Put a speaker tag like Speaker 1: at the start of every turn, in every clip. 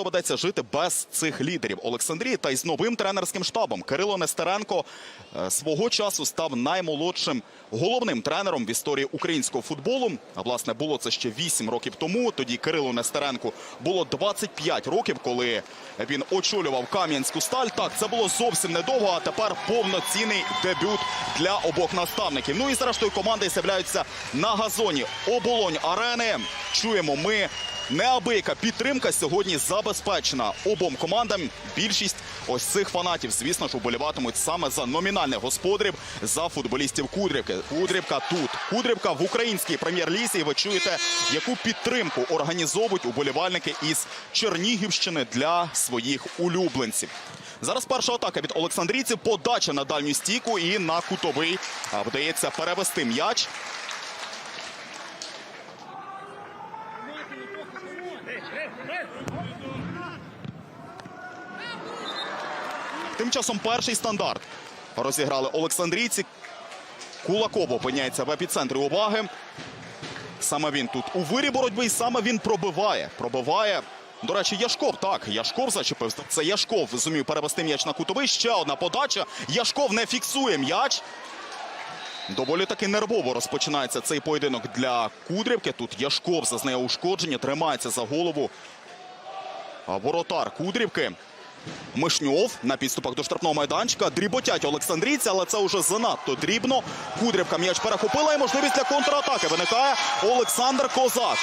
Speaker 1: Доведеться жити без цих лідерів Олександрії та й з новим тренерським штабом. Кирило Нестеренко е, свого часу став наймолодшим головним тренером в історії українського футболу. А власне було це ще 8 років тому. Тоді Кирилу Нестеренку було 25 років, коли він очолював Кам'янську сталь. Так, це було зовсім недовго, а тепер повноцінний дебют для обох наставників. Ну і зрештою команди з'являються на газоні оболонь арени. Чуємо ми. Неабияка підтримка сьогодні забезпечена обом командам. Більшість ось цих фанатів, звісно ж, уболіватимуть саме за номінальних господарів за футболістів Кудрівки. Кудрівка тут. Кудрівка в українській прем'єр-лізі. І ви чуєте, яку підтримку організовують уболівальники із Чернігівщини для своїх улюбленців. Зараз перша атака від Олександрійців. Подача на дальню стійку і на кутовий вдається перевести м'яч. Тим часом перший стандарт розіграли Олександрійці. Кулаков опиняється в епіцентрі уваги. Саме він тут у вирі боротьби, і саме він пробиває. Пробиває. До речі, Яшков так. Яшков зачепив. Це Яшков зумів перевести м'яч на кутовий. Ще одна подача. Яшков не фіксує м'яч. Доволі таки нервово розпочинається цей поєдинок для Кудрівки. Тут Яшков зазнає ушкодження, тримається за голову. Воротар Кудрівки. Мишньов на підступах до штрафного майданчика. Дріботять Олександрійці, але це вже занадто дрібно. Кудрівка м'яч перехопила і можливість для контратаки виникає Олександр Козак.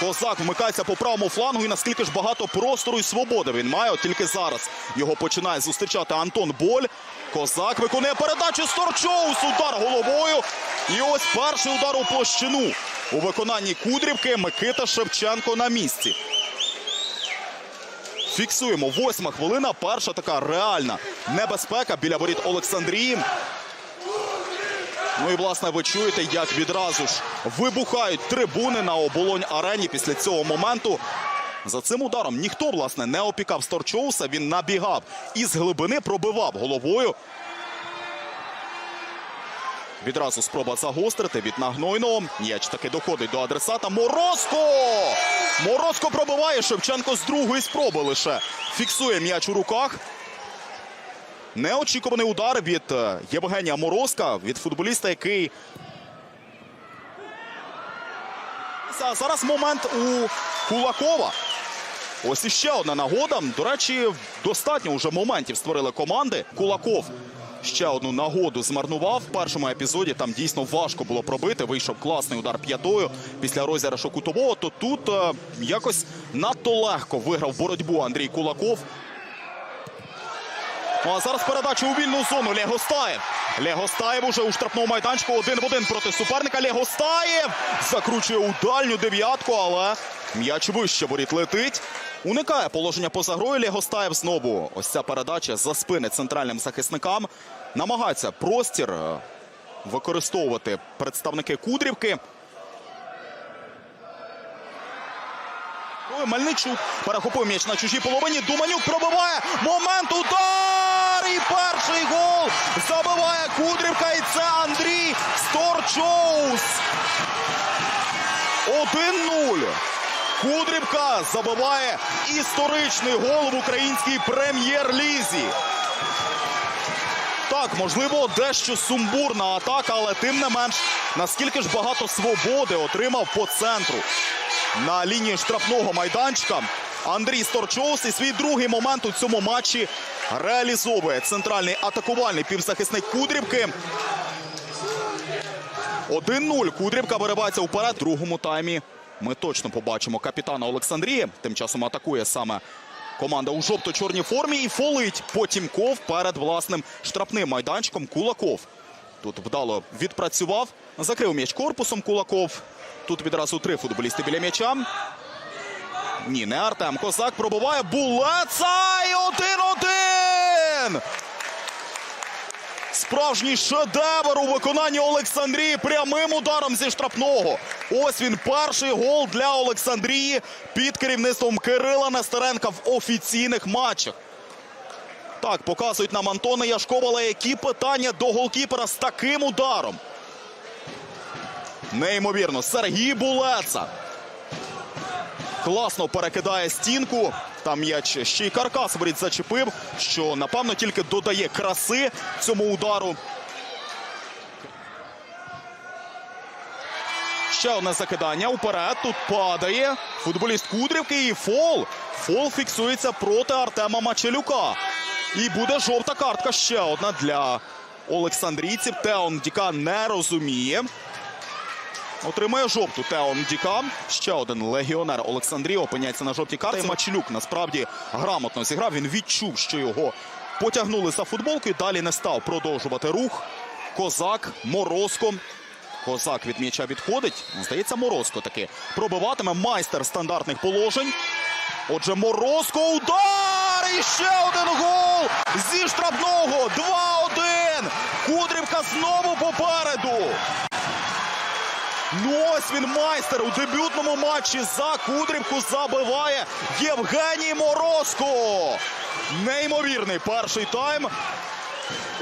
Speaker 1: Козак вмикається по правому флангу і наскільки ж багато простору і свободи він має. От тільки зараз його починає зустрічати Антон Боль. Козак виконує передачу Сторчоус. Удар головою. І ось перший удар у площину. У виконанні Кудрівки Микита Шевченко на місці. Фіксуємо восьма хвилина. Перша така реальна небезпека біля воріт Олександрії. Ну і власне ви чуєте, як відразу ж вибухають трибуни на оболонь арені після цього моменту. За цим ударом ніхто власне не опікав Сторчоуса. Він набігав і з глибини пробивав головою. Відразу спроба загострити від нагнойного. М'яч таки доходить до адресата. Морозко! Морозко пробиває. Шевченко з другої спроби лише фіксує м'яч у руках. Неочікуваний удар від е, Євгенія Морозка, від футболіста, який. Зараз момент у Кулакова. Ось іще одна нагода. До речі, достатньо вже моментів створили команди. Кулаков ще одну нагоду змарнував в першому епізоді. Там дійсно важко було пробити. Вийшов класний удар п'ятою після розіграшу кутового. То тут е, якось надто легко виграв боротьбу Андрій Кулаков. Ну а зараз передача у вільну зону. Легостаєв. Легостаєв уже у штрафному майданчику один в один проти суперника. Легостаєв закручує у дальню дев'ятку, але м'яч вище воріт летить. Уникає положення поза грою. Легостаєв знову. Ось ця передача за спини центральним захисникам. Намагаються простір е, використовувати представники Кудрівки. Мельничук перехопив м'яч на чужій половині. Думанюк пробиває. Момент удар! І перший гол забиває Кудрівка. І це Андрій Сторчоус. 1-0. Кудрівка забиває історичний гол в українській прем'єр-лізі. Так, можливо, дещо сумбурна атака, але тим не менш, наскільки ж багато свободи отримав по центру на лінії штрафного майданчика. Андрій Сторчоус і свій другий момент у цьому матчі реалізовує центральний атакувальний півзахисник Кудрівки. 1-0. Кудрівка виривається вперед. В другому таймі ми точно побачимо капітана Олександрії. Тим часом атакує саме команда у жовто-чорній формі і фолить Потімков перед власним штрафним майданчиком Кулаков. Тут вдало відпрацював, закрив м'яч корпусом Кулаков. Тут відразу три футболісти біля м'яча. Ні, не Артем Козак пробиває Булеца і 1-1! Справжній шедевр у виконанні Олександрії прямим ударом зі штрафного. Ось він перший гол для Олександрії під керівництвом Кирила Нестеренка в офіційних матчах. Так, показують нам Антона Яшкова, але які питання до голкіпера з таким ударом. Неймовірно, Сергій Булеца. Класно перекидає стінку. Там м'яч ще й каркас воріт зачепив, що напевно тільки додає краси цьому удару. Ще одне закидання уперед. Тут падає футболіст Кудрівки і фол. Фол фіксується проти Артема Мачелюка. І буде жовта картка ще одна для олександрійців. Теон Діка не розуміє. Отримує жовту Теон Діка. Ще один легіонер Олександрії опиняється на жовтій карті. Мачелюк насправді грамотно зіграв. Він відчув, що його потягнули за футболку і далі не став продовжувати рух. Козак, Морозко. Козак від м'яча відходить. Здається, Морозко таки пробиватиме майстер стандартних положень. Отже, Морозко удар! І ще один гол зі штрафного. 2-1. Кудрівка знову попереду. Ну ось він майстер у дебютному матчі за Кудрівку забиває Євгеній Морозко. Неймовірний перший тайм.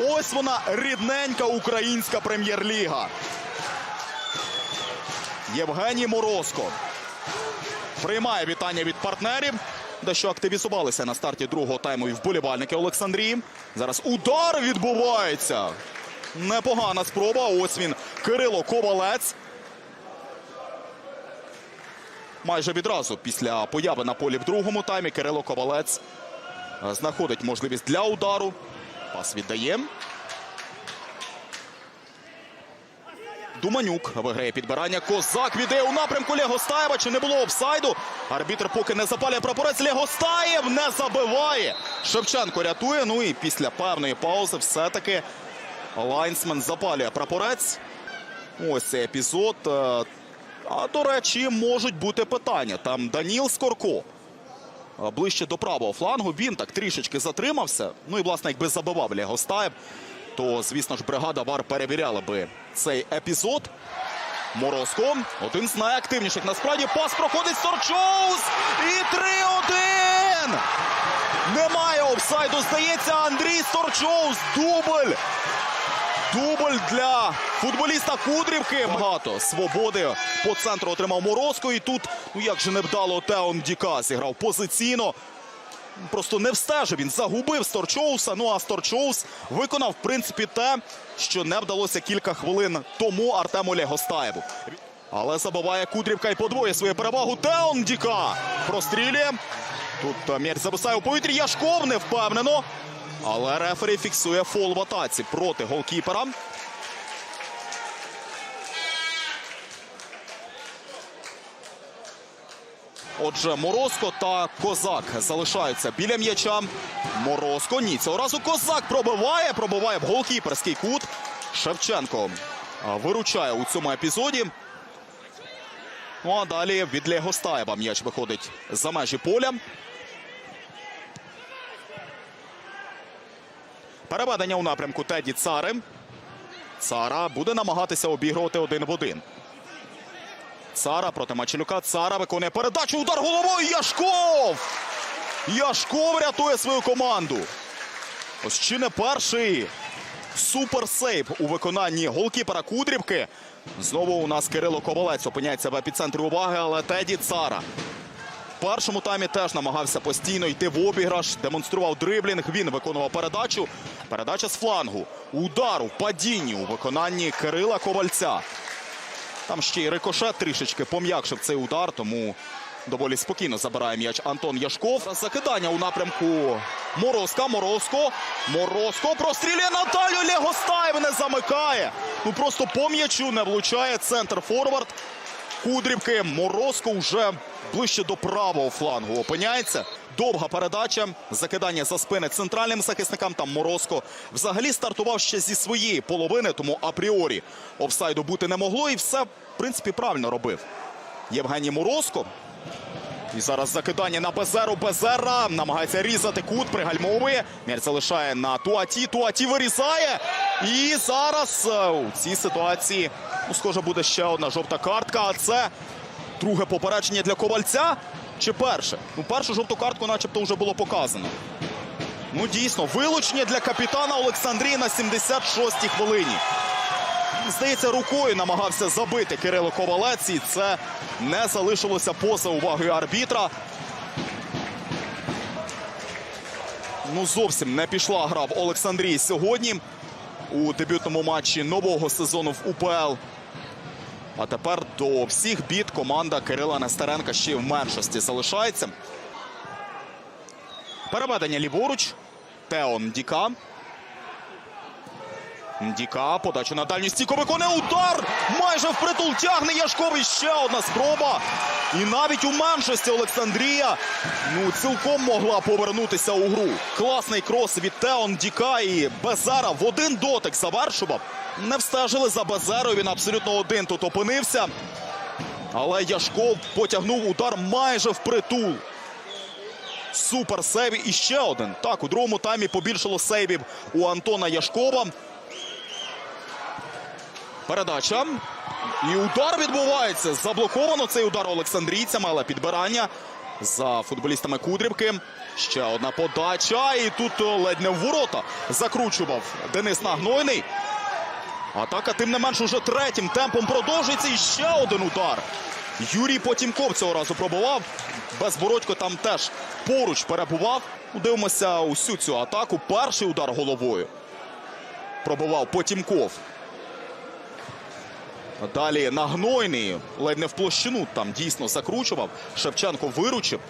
Speaker 1: Ось вона рідненька українська прем'єр-ліга. Євгеній Морозко приймає вітання від партнерів. Дещо активізувалися на старті другого тайму і вболівальники Олександрії. Зараз удар відбувається. Непогана спроба. Ось він Кирило Ковалець. Майже відразу після появи на полі в другому таймі Кирило Ковалець е, знаходить можливість для удару. Пас віддає. Думанюк виграє підбирання. Козак віддає у напрямку Легостаєва. Чи не було офсайду? Арбітр поки не запалює прапорець. Легостаєв не забиває. Шевченко рятує. Ну і після певної паузи все-таки лайнсмен запалює прапорець. Ось цей епізод. А до речі, можуть бути питання. Там Даніл Скорко. Ближче до правого флангу. Він так трішечки затримався. Ну і, власне, якби забивав Легостаєв, то, звісно ж, бригада ВАР перевіряла би цей епізод. Морозко. Один з найактивніших. Насправді пас проходить Сорчоус. І 3-1. Немає офсайду. Здається, Андрій Сторчоус. Дубль. Дубль для футболіста Кудрівки. Багато свободи по центру отримав Морозко. І тут, ну як же невдало, Теон Діка зіграв позиційно. Просто не встежив. Він загубив Сторчоуса. Ну а Сторчоус виконав, в принципі, те, що не вдалося кілька хвилин тому Артему Легостаєву. Але забиває Кудрівка і подвоє свою перевагу. Теон Діка прострілює. Тут м'яч зависає у повітрі. Яшков не впевнено. Але рефері фіксує фол в атаці проти голкіпера. Отже, Морозко та Козак залишаються біля м'яча. Морозко ні. Цього разу Козак пробиває, пробиває в голкіперський кут. Шевченко виручає у цьому епізоді. Ну а далі від Легостаєва м'яч виходить за межі поля. Переведення у напрямку Теді Цари. Цара буде намагатися обігрувати один в один. Цара проти Мачелюка. Цара виконує передачу. Удар головою. Яшков! Яшков рятує свою команду. Ось чи не перший суперсейв у виконанні голкіпера Кудрівки. Знову у нас Кирило Ковалець опиняється в епіцентрі уваги, але Теді Цара. Першому таймі теж намагався постійно йти в обіграш, демонстрував дриблінг. Він виконував передачу. Передача з флангу. Удар у падінні у виконанні Кирила Ковальця. Там ще й рикошет трішечки пом'якшив цей удар, тому доволі спокійно забирає м'яч Антон Яшков. Закидання у напрямку Морозка. Морозко. Морозко прострілює Наталю Легостаєв не замикає. Ну просто по м'ячу не влучає центр форвард. Кудрівки. Морозко вже ближче до правого флангу опиняється. Довга передача. Закидання за спини центральним захисникам. Там Морозко взагалі стартував ще зі своєї половини, тому апріорі офсайду бути не могло. І все, в принципі, правильно робив. Євгеній Морозко. І зараз закидання на Безеру. Безера намагається різати кут, пригальмовує. М'яч залишає на Туаті. Туаті вирізає. І зараз е, у цій ситуації, схоже, буде ще одна жовта картка. А це друге попередження для ковальця. Чи перше? Ну, першу жовту картку, начебто, вже було показано. Ну, дійсно, вилучення для капітана Олександрії на 76-й хвилині. здається, рукою намагався забити Кирило Ковалець, і це не залишилося поза увагою арбітра. Ну, зовсім не пішла гра в Олександрії сьогодні у дебютному матчі нового сезону в УПЛ. А тепер до всіх бід команда Кирила Нестеренка ще в меншості залишається. Переведення ліворуч. Теон Діка. Діка. Подача на дальню стійку виконує удар. Майже впритул тягне Яшковий. Ще одна спроба. І навіть у меншості Олександрія ну, цілком могла повернутися у гру. Класний крос від Теон Діка і Безера в один дотик завершував. Не встежили за Безерою. Він абсолютно один тут опинився. Але Яшков потягнув удар майже впритул. Супер сейв і ще один. Так, у другому таймі побільшало сейвів у Антона Яшкова. Передача. І удар відбувається. Заблоковано цей удар олександрійцями, але підбирання за футболістами Кудрівки. Ще одна подача. І тут ледь не в ворота закручував Денис Нагнойний. Атака, тим не менш, уже третім темпом продовжується. І ще один удар. Юрій Потімков цього разу пробував. Безбородько там теж поруч перебував. Дивимося усю цю атаку. Перший удар головою. Пробував Потімков. Далі Нагнойний ледь не в площину там дійсно закручував. Шевченко виручив.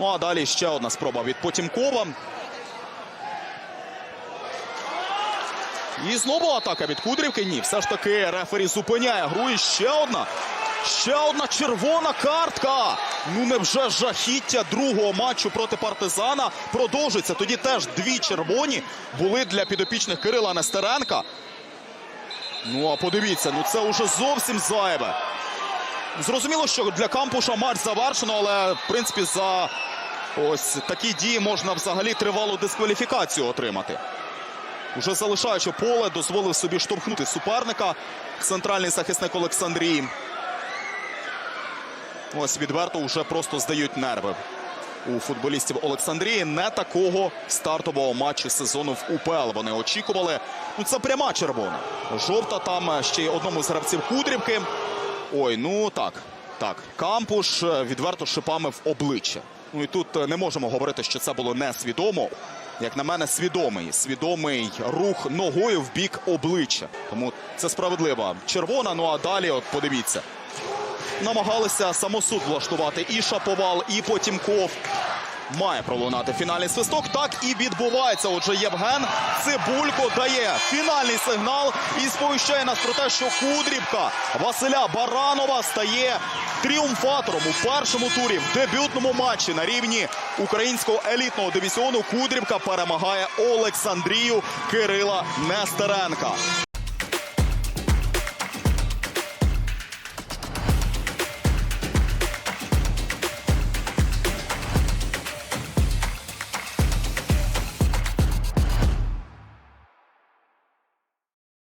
Speaker 1: Ну а далі ще одна спроба від Потімкова. І знову атака від Кудрівки. Ні, все ж таки рефері зупиняє гру. І ще одна. Ще одна червона картка. Ну невже жахіття другого матчу проти партизана продовжується. Тоді теж дві червоні були для підопічних Кирила Нестеренка. Ну а подивіться, ну це вже зовсім зайве. Зрозуміло, що для кампуша матч завершено, але в принципі за ось такі дії можна взагалі тривалу дискваліфікацію отримати. Уже залишаючи поле, дозволив собі штовхнути суперника. Центральний захисник Олександрії. Ось відверто вже просто здають нерви у футболістів Олександрії. Не такого стартового матчу сезону в УПЛ вони очікували. Ну це пряма червона. Жовта там ще й одному з гравців Кудрівки. Ой, ну так. Так, кампуш е, відверто шипами в обличчя. Ну і тут е, не можемо говорити, що це було несвідомо. Як на мене, свідомий, свідомий рух ногою в бік обличчя. Тому це справедлива червона. Ну а далі, от подивіться, намагалися самосуд влаштувати і Шаповал, і Потімков. Має пролунати фінальний свисток. Так і відбувається. Отже, Євген Цибулько дає фінальний сигнал і сповіщає нас про те, що Кудрівка Василя Баранова стає тріумфатором у першому турі в дебютному матчі на рівні українського елітного дивізіону. Кудрівка перемагає Олександрію Кирила Нестеренка.